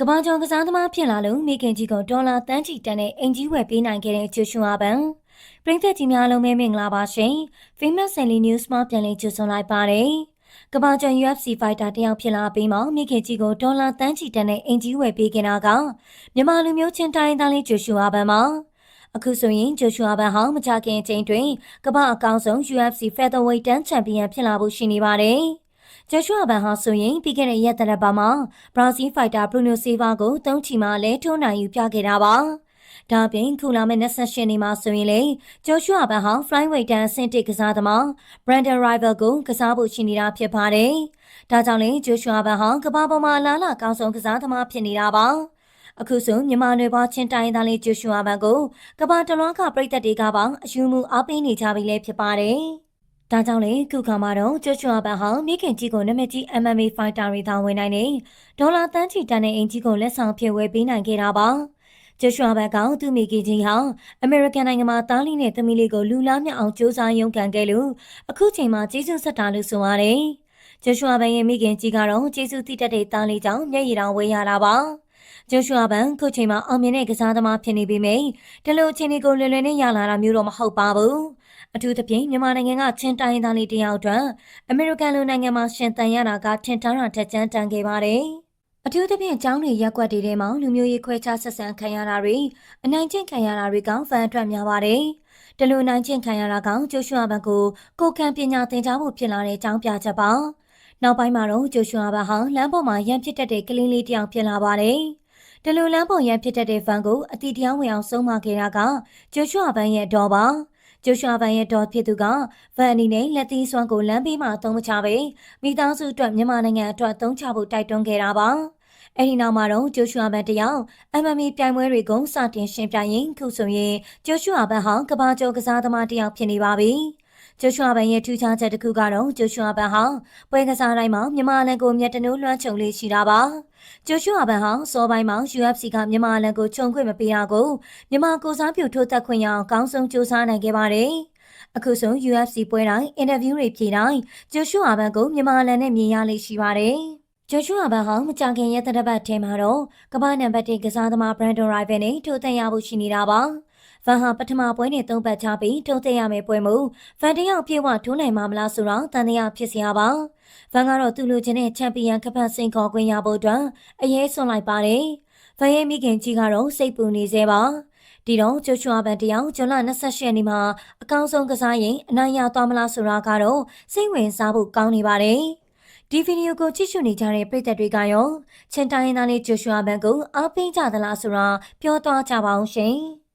ကဘာကျော်ကစားသမားဖြစ်လာလို့မိခင်ကြီးကဒေါ်လာတန်းချီတန်တဲ့အင်ကြီးဝယ်ပေးနိုင်ခဲ့တဲ့ဂျိုရှူအာဘန်ပရိသတ်ကြီးများလုံးပဲမင်္ဂလာပါရှင် Famous Daily News မှာပြန်လည်ကြိုဆိုလိုက်ပါတယ်ကဘာကျော် UFC fighter တယောက်ဖြစ်လာပြီးမှမိခင်ကြီးကိုဒေါ်လာတန်းချီတန်တဲ့အင်ကြီးဝယ်ပေးခဲ့တာကမြန်မာလူမျိုးချင်းတိုင်းသားလေးဂျိုရှူအာဘန်မှာအခုဆိုရင်ဂျိုရှူအာဘန်ဟာမကြခင်အချိန်တွင်ကမ္ဘာအကောင်းဆုံး UFC Featherweight တန်းချန်ပီယံဖြစ်လာဖို့ရှိနေပါတယ်။ ဂျိုရှူအာဘန်ဟာဆိုရင်ပြီးခဲ့တဲ့ရက်သတ္တပတ်မှာဘရာဇီးဖိုက်တာဘရူနိုဆီဗာကိုတုံးချီမှလဲထိုးနိုင်ယူပြခဲ့တာပါ။ဒါပြင်ခုလာမယ့်28နှစ်မှာဆိုရင်လေဂျိုရှူအာဘန်ဟာ flyweight တန်းအဆင့်1ကစားသမား Brandon Rival ကိုကစားဖို့ရှိနေတာဖြစ်ပါတယ်။ဒါကြောင့်လေဂျိုရှူအာဘန်ဟာကမ္ဘာပေါ်မှာအလားအလာကောင်းဆုံးကစားသမားဖြစ်နေတာပါ။အခုဆိုမြန်မာနယ်ပွားချင်းတိုင်းသားလေးဂျိုရှူအာဘန်ကိုကမ္ဘာတလွှားကပြည်သက်တွေကပါအယူမှုအားပေးနေကြပြီလေဖြစ်ပါတယ်။ ဒါကြောင့်လေခုခါမှာတော့ဂျိုရှူအာဘန်ဟာမိခင်ကြီးကိုနာမည်ကြီး MMA fighter တွေသာဝင်နိုင်နေဒေါ်လာတန်းချီတန်တဲ့အင်ကြီးကိုလက်ဆောင်ဖြစ်ဝယ်ပေးနိုင်ခဲ့တာပါ။ဂျိုရှူအာဘန်ကသူ့မိခင်ကြီးဟာအမေရိကန်နိုင်ငံမှာတားလီနဲ့သမီးလေးကိုလူလားမြောက်အောင်စူးစမ်းရုန်းကန်ခဲ့လို့အခုချိန်မှာကျေးဇူးဆက်တာလို့ဆိုရတယ်။ဂျိုရှူအာဘန်ရဲ့မိခင်ကြီးကတော့ကျေးဇူးတည်တတ်တဲ့တားလေးကြောင့်မျက်ရည်တောင်ဝေးရတာပါ။ဂျိုရှူအာဘန်ခုချိန်မှာအောင်မြင်တဲ့ကစားသမားဖြစ်နေပေမယ့်ဒီလိုအချိန်တွေကိုလွယ်လွယ်နဲ့ရလာတာမျိုးတော့မဟုတ်ပါဘူး။ အထူးသဖြင့်မြန်မာနိုင်ငံကချင်းတိုင်းသားလေးတယောက်အတွက်အမေရိကန်လူနိုင်ငံမှာရှင်သန်ရတာကထင်ထားတာထက်ကျန်းတန်ခဲ့ပါတယ်။အထူးသဖြင့်ကျောင်းတွေရက်ွက်တွေထဲမှာလူမျိုးရေးခွဲခြားဆက်ဆံခံရတာတွေအနိုင်ကျင့်ခံရတာတွေကဖန်အတွက်များပါတယ်။တလူနိုင်ကျင့်ခံရတာကကျိုးရွှာဘန်ကိုကိုကံပညာသင်ကြားဖို့ဖြစ်လာတဲ့အကြောင်းပြချက်ပါ။နောက်ပိုင်းမှာတော့ကျိုးရွှာဘန်ဟာလမ်းပေါ်မှာရန်ဖြစ်တတ်တဲ့ကလေးလေးတယောက်ဖြစ်လာပါတယ်။တလူလမ်းပေါ်ရန်ဖြစ်တတ်တဲ့ဖန်ကိုအတီတရားဝင်အောင်ဆုံးမခဲ့တာကကျိုးရွှာဘန်ရဲ့တော်ပါ။ ကျိုးရွှာဘန်ရဲ့တော်ဖြစ်သူကဗန်အနေနဲ့လက်သီးစွမ်းကိုလမ်းဘေးမှာအသုံးမချပဲမိသားစုအတွက်မြန်မာနိုင်ငံအတွက်သုံးချဖို့တိုက်တွန်းခဲ့တာပါ။အဲဒီနောက်မှာတော့ဂျိုရှွာဘန်တယောက် MMA ပြိုင်ပွဲတွေကိုစတင်ရှင်ပြိုင်ရင်ခုဆိုရင်ဂျိုရှွာဘန်ဟာကဘာကျော်ကစားသမားတယောက်ဖြစ်နေပါပြီ။ ဂျိုရှွာဘန်ရဲ့ထူးခြားချက်တစ်ခုကတော့ဂျိုရှွာဘန်ဟာပွဲကစားတိုင်းမှာမြန်မာလန်ကိုမျက်တနိုးလွှမ်းခြုံလေးရှိတာပါ။ဂျိုရှွာဘန်ဟာစောပိုင်းမှာ UFC ကမြန်မာလန်ကိုခြုံခွင့်မပေးတာကိုမြန်မာကိုစားပြုထိုးသက်ခွင့်ရအောင်အကောင်းဆုံးစူးစမ်းနိုင်ခဲ့ပါတယ်။အခုဆို UFC ပွဲတိုင်းအင်တာဗျူးတွေဖြေတိုင်းဂျိုရှွာဘန်ကိုမြန်မာလန်နဲ့မြင်ရလိမ့်ရှိပါတယ်။ဂျိုရှူအာဘန်ဟောင်းမကြခင်ရက်တဲ့ဘက်ထဲမှာတော့ကမ္ဘာနံပါတ်1ကစားသမားဘရန်ဒွန်ရိုင်ဗယ်နဲ့ထိုးသက်ရဖို့ရှိနေတာပါ။ ဗန်ဟာပထမပွဲနဲ့သုံးပတ်ချပြီးထိုးသက်ရမယ့်ပွဲမှုဗန်တယောက်ပြေဝထိုးနိုင်မှာမလားဆိုတော့တန်တရားဖြစ်စရာပါ။ဗန်ကတော့သူ့လူချင်းတဲ့ချန်ပီယံကပတ်စင်ခေါ်ခွင့်ရဖို့အတွက်အရေးဆွန်လိုက်ပါတယ်။ဗန်ရဲ့မိခင်ကြီးကတော့စိတ်ပူနေသေးပါ။ဒီတော့ကျိုးချွာဘန်တယောက်ဇွန်လ28ရက်နေ့မှာအကောင်းဆုံးကစားရင်အနိုင်ရသွားမလားဆိုတာကတော့စိတ်ဝင်စားဖို့ကောင်းနေပါတယ်။ဒီဗီဒီယိုကိုကြည့်ရှုနေကြတဲ့ပရိသတ်တွေကရောချင်းတိုင်းသားလေးဂျိုရှွာဘန်ကိုအားပေးကြသလားဆိုတာပြောသွားကြပါအောင်ရှင်။